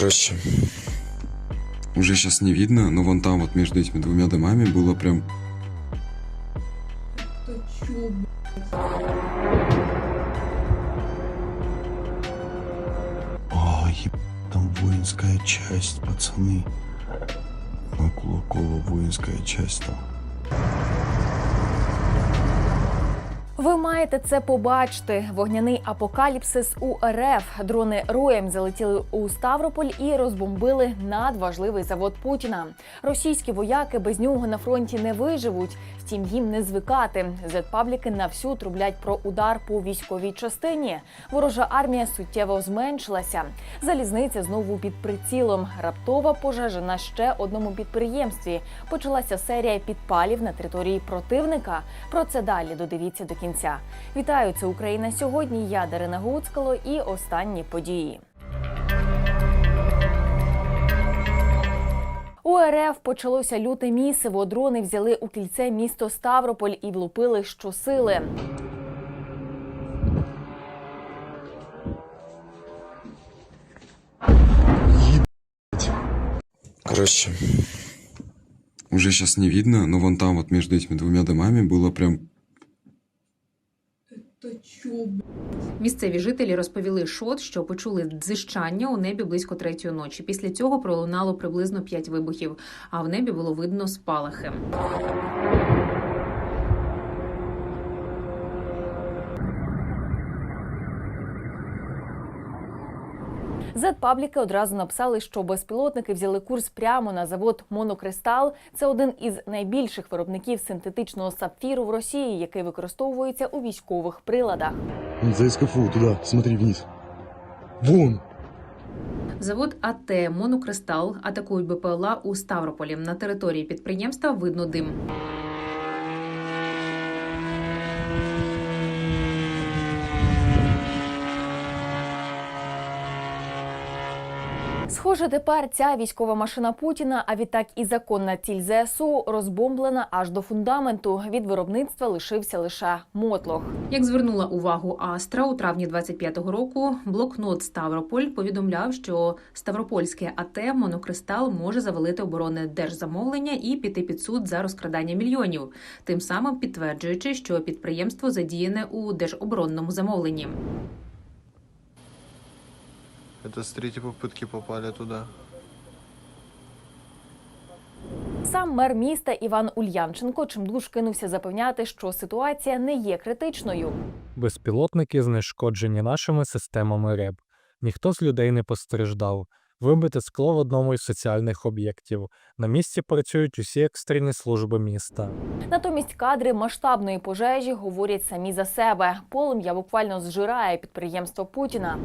Короче, уже сейчас не видно, но вон там вот между этими двумя домами было прям Та чё, О, еб... там воинская часть, пацаны. На Кулакова воинская часть там. Ви маєте це побачити. Вогняний апокаліпсис у РФ. Дрони роєм залетіли у Ставрополь і розбомбили надважливий завод Путіна. Російські вояки без нього на фронті не виживуть. Втім, їм не звикати. Зетпабліки на всю трублять про удар по військовій частині. Ворожа армія суттєво зменшилася. Залізниця знову під прицілом. Раптова пожежа на ще одному підприємстві. Почалася серія підпалів на території противника. Про це далі додивіться до кінця. Вітаю, це Україна сьогодні. Я Дарина Гуцкало і останні події. У РФ почалося люте місиво. Дрони взяли у кільце місто Ставрополь і влупили щосили. Короче, уже сейчас не видно, но вон там вот между этими двумя домами было прям та Місцеві жителі розповіли шот, що почули дзижчання у небі близько третьої ночі. Після цього пролунало приблизно п'ять вибухів, а в небі було видно спалахи. Зетпабліки одразу написали, що безпілотники взяли курс прямо на завод Монокристал. Це один із найбільших виробників синтетичного сапфіру в Росії, який використовується у військових приладах. За СКФУ, туда, смотри вниз. Вон! Завод АТ Монокристал атакують БПЛА у Ставрополі. На території підприємства видно дим. Схоже, тепер ця військова машина Путіна, а відтак і законна ціль ЗСУ розбомблена аж до фундаменту. Від виробництва лишився лише мотлох. Як звернула увагу Астра у травні 25-го року, блокнот Ставрополь повідомляв, що Ставропольське АТ Монокристал може завалити оборонне держзамовлення і піти під суд за розкрадання мільйонів, тим самим підтверджуючи, що підприємство задіяне у держоборонному замовленні. Это с третьей попытки попали туда. Сам мер міста Іван Ульянченко чимдуж кинувся запевняти, що ситуація не є критичною. Безпілотники знешкоджені нашими системами РЕБ. Ніхто з людей не постраждав. Вибите скло в одному із соціальних об'єктів. На місці працюють усі екстрені служби міста. Натомість кадри масштабної пожежі говорять самі за себе. Полум'я буквально зжирає підприємство Путіна.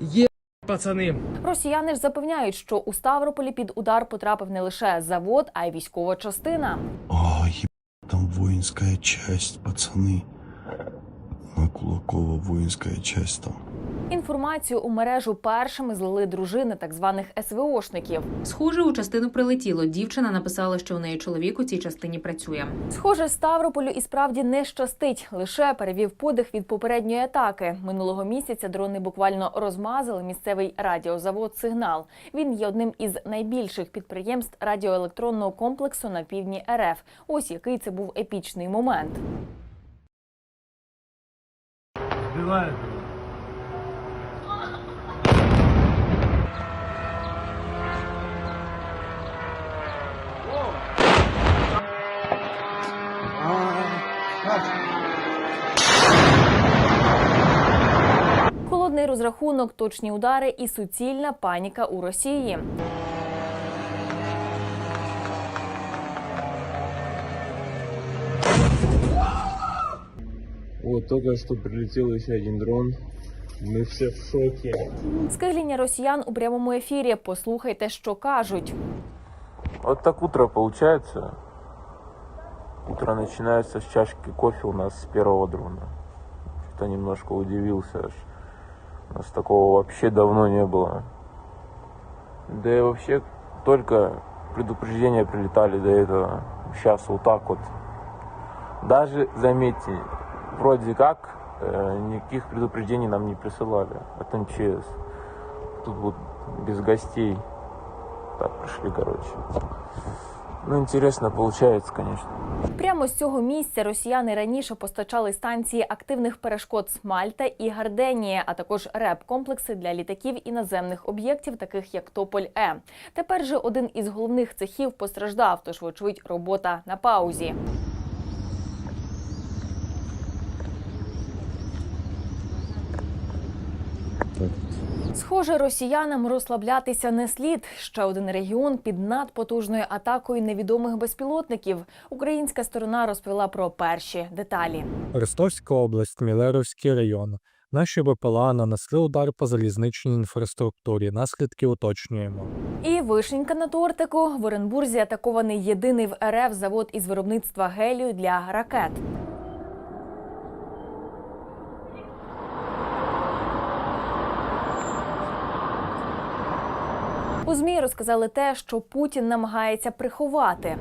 Є пацани. Росіяни ж запевняють, що у Ставрополі під удар потрапив не лише завод, а й військова частина. О, еб... там воїнська часть, пацани. На Кулакова воїнська часть там. Інформацію у мережу першими злили дружини так званих СВОшників. Схоже, у частину прилетіло. Дівчина написала, що у неї чоловік у цій частині працює. Схоже, Ставрополю і справді не щастить. Лише перевів подих від попередньої атаки. Минулого місяця дрони буквально розмазали місцевий радіозавод Сигнал. Він є одним із найбільших підприємств радіоелектронного комплексу на півдні РФ. Ось який це був епічний момент. Збивають. Розрахунок, точні удари і суцільна паніка у Росії. Вот только что прилетел еще один дрон. Мы все в шоке. Скигління росіян у прямому ефірі. Послухайте, що кажуть. Вот так утро получается. Утро начинается с чашки кофе у нас с первого дрона. Что-то немножко удивился аж. Нас такого вообще давно не было. Да и вообще только предупреждения прилетали до этого. Сейчас вот так вот. Даже, заметьте, вроде как э, никаких предупреждений нам не присылали от МЧС. тут будут без гостей. Так пришли, короче. Ну, интересно получается, конечно. Прямо з цього місця росіяни раніше постачали станції активних перешкод Смальта і Гарденія, а також реп-комплекси для літаків іноземних об'єктів, таких як Тополь Е. Тепер же один із головних цехів постраждав, тож, вочевидь, робота на паузі. Схоже, росіянам розслаблятися не слід. Ще один регіон під надпотужною атакою невідомих безпілотників. Українська сторона розповіла про перші деталі. Ростовська область, Мілеровський район. Наші БПЛА нанесли удар по залізничній інфраструктурі. Наслідки уточнюємо. І вишенька на тортику в Оренбурзі атакований єдиний в РФ завод із виробництва гелію для ракет. У змі розказали те, що Путін намагається приховати.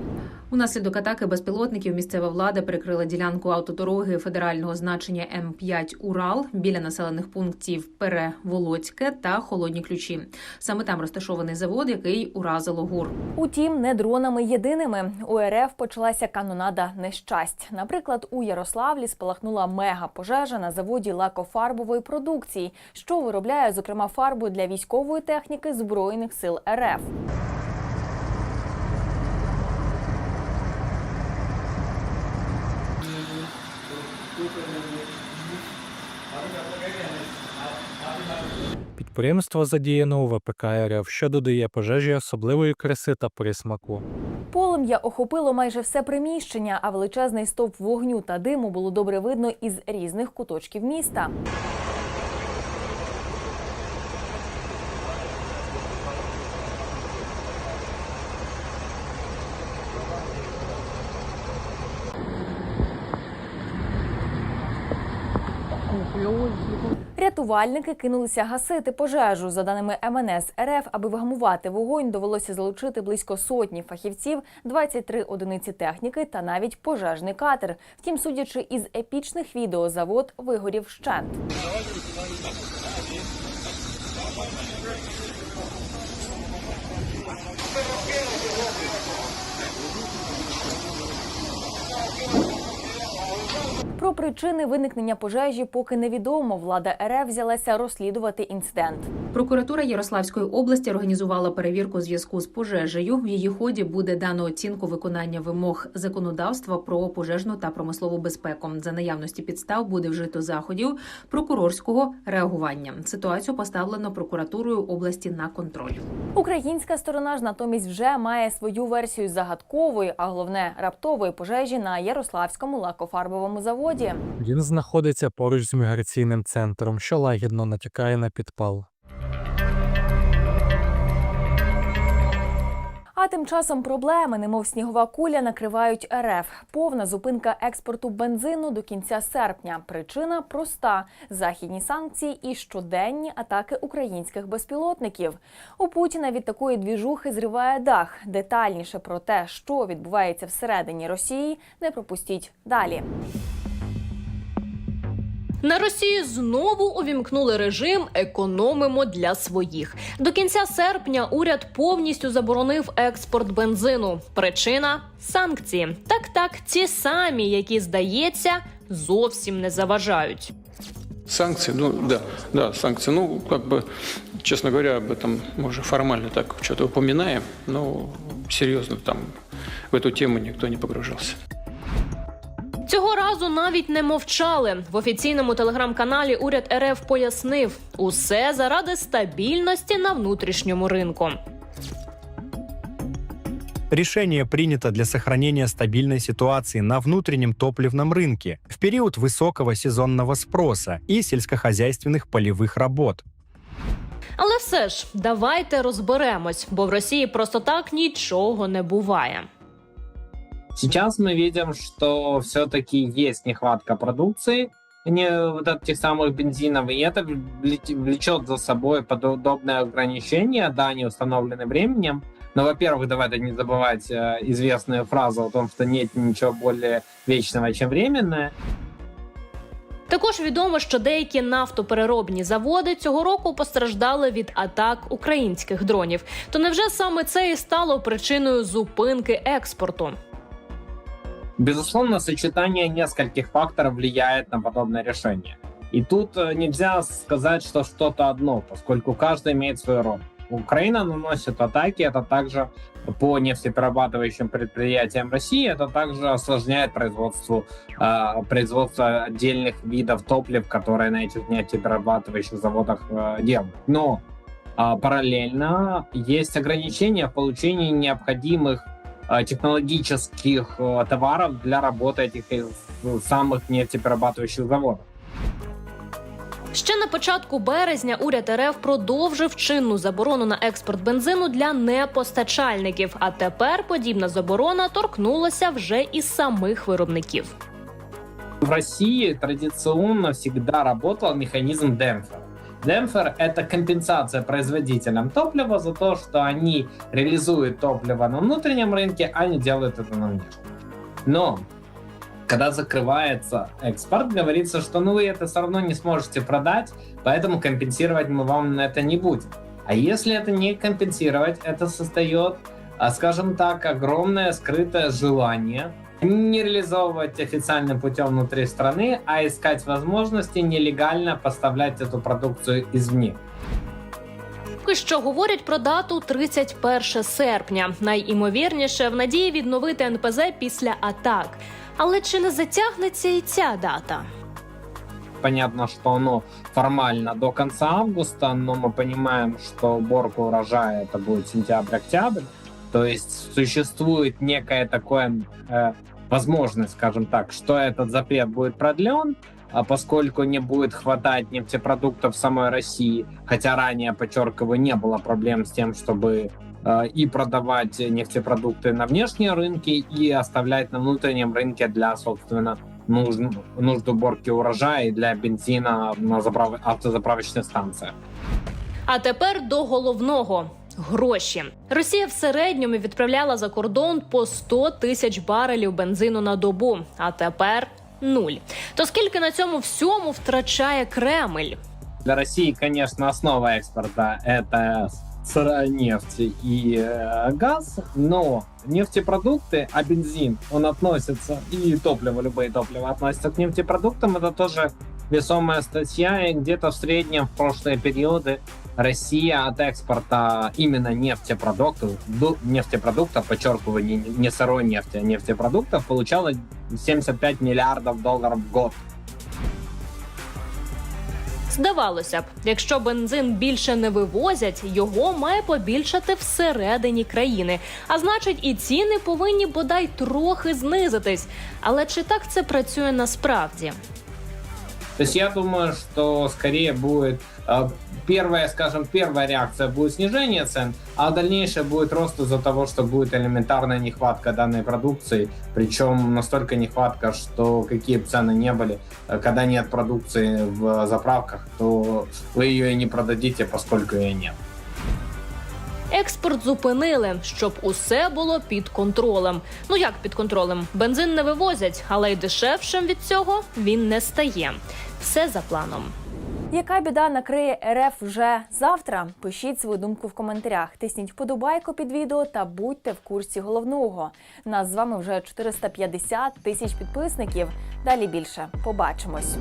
Унаслідок атаки безпілотників місцева влада перекрила ділянку автодороги федерального значення М5 Урал біля населених пунктів Переволоцьке та Холодні Ключі. Саме там розташований завод, який уразило ГУР. Утім, не дронами єдиними. У РФ почалася канонада нещасть. Наприклад, у Ярославлі спалахнула мега-пожежа на заводі лакофарбової продукції, що виробляє зокрема фарбу для військової техніки збройних сил РФ. Підприємство задіяно у ВПК РФ, що додає пожежі особливої краси та присмаку. Полум'я охопило майже все приміщення, а величезний стовп вогню та диму було добре видно із різних куточків міста. Рятувальники кинулися гасити пожежу. За даними МНС РФ, аби вгамувати вогонь, довелося залучити близько сотні фахівців, 23 одиниці техніки та навіть пожежний катер. Втім, судячи із епічних відео, завод вигорів вщент. Причини виникнення пожежі поки невідомо. Влада РФ взялася розслідувати інцидент. Прокуратура Ярославської області організувала перевірку зв'язку з пожежею. В її ході буде дано оцінку виконання вимог законодавства про пожежну та промислову безпеку. За наявності підстав буде вжито заходів прокурорського реагування. Ситуацію поставлено прокуратурою області на контроль. Українська сторона ж натомість вже має свою версію загадкової, а головне раптової пожежі на Ярославському лакофарбовому заводі. Він знаходиться поруч з міграційним центром, що лагідно натякає на підпал. А тим часом проблеми, немов снігова куля, накривають РФ. Повна зупинка експорту бензину до кінця серпня. Причина проста: західні санкції і щоденні атаки українських безпілотників. У Путіна від такої двіжухи зриває дах. Детальніше про те, що відбувається всередині Росії, не пропустіть далі. На Росії знову увімкнули режим економимо для своїх. До кінця серпня уряд повністю заборонив експорт бензину. Причина санкції. Так, так, ті самі, які здається, зовсім не заважають. Санкции, ну да, да, санкции. Ну, как бы, честно говоря, об этом мы уже формально так что-то упоминаем, но серьезно там в эту тему никто не погружался. Цього разу навіть не мовчали. В офіційному телеграм-каналі уряд РФ пояснив усе заради стабільності на внутрішньому ринку. Решение принято для сохранения стабильной ситуации на внутреннем топливном рынке в период высокого сезонного спроса и сельскохозяйственных полевых работ. Але все ж давайте розберемось, бо в Росії просто так нічого не буває. Сейчас мы видим, что все-таки есть нехватка продукции, не вот этих самых бензинов, и это вле- влечет за собой подобное ограничение, да, они установлены временем. Но, во-первых, давайте не забывать э, известную фразу о том, что нет ничего более вечного, чем временное. Також відомо, що деякі нафтопереробні заводи цього року постраждали від атак українських дронів. То невже саме це і стало причиною зупинки експорту? Безусловно, сочетание нескольких факторов влияет на подобное решение. И тут э, нельзя сказать, что что-то одно, поскольку каждый имеет свою роль. Украина наносит атаки, это также по нефтеперерабатывающим предприятиям России, это также осложняет производство, э, производство отдельных видов топлив, которые на этих нефтеперерабатывающих заводах э, делают. Но а, параллельно есть ограничения в получении необходимых э, технологических э, товаров для работы этих э, самых нефтеперерабатывающих заводов. Ще на початку березня уряд РФ продовжив чинну заборону на експорт бензину для непостачальників. А тепер подібна заборона торкнулася вже і самих виробників. В России традиционно всегда работал механизм демпфера. Демпфер — это компенсация производителям топлива за то, что они реализуют топливо на внутреннем рынке, а не делают это на внешнем. Но когда закрывается экспорт, говорится, что ну вы это все равно не сможете продать, поэтому компенсировать мы вам это не будем. А если это не компенсировать, это создает, а, скажем так, огромное скрытое желание не реализовывать официальным путем внутри страны, а искать возможности нелегально поставлять эту продукцию извне. Поки що говорять про дату 31 серпня. Найімовірніше в надії відновити НПЗ після атак. Але чи не затягнеться і ця дата? Понятно, что оно формально до конца августа, но мы понимаем, что уборка урожая это будет сентябрь-октябрь. То есть существует некая такая э, возможность, скажем так, что этот запрет будет продлен, а поскольку не будет хватать нефтепродуктов в самой России, хотя ранее, подчеркиваю, не было проблем с тем, чтобы э, и продавать нефтепродукты на внешние рынки, и оставлять на внутреннем рынке для, собственно, нужд, нужд уборки урожая и для бензина на заправ... автозаправочных станциях. А тепер до головного. Гроші Росія в середньому відправляла за кордон по 100 тисяч барелів бензину на добу, а тепер нуль. То скільки на цьому всьому втрачає Кремль? Для России, конечно, основа экспорта это сырая нефть и э, газ, но нефтепродукты, а бензин, он относится, и топливо, любые топлива относятся к нефтепродуктам, это тоже весомая статья, и где-то в среднем в прошлые периоды Россия от экспорта именно нефтепродуктов, ду- нефтепродуктов, подчеркиваю, не, не сырой нефти, а нефтепродуктов, получала 75 миллиардов долларов в год. Здавалося б, якщо бензин більше не вивозять, його має побільшати всередині країни. А значить, і ціни повинні бодай трохи знизитись. Але чи так це працює насправді? То есть я думаю, что скорее будет э, первая, скажем, первая реакция будет снижение цен, а дальнейшее будет рост из-за того, что будет элементарная нехватка данной продукции, причем настолько нехватка, что какие бы цены не были, э, когда нет продукции в заправках, то вы ее и не продадите, поскольку ее нет. Експорт зупинили, щоб усе було під контролем. Ну як під контролем? Бензин не вивозять, але й дешевшим від цього він не стає. Все за планом. Яка біда накриє РФ вже завтра? Пишіть свою думку в коментарях. Тисніть вподобайку під відео та будьте в курсі головного. Нас з вами вже 450 тисяч підписників. Далі більше. Побачимось.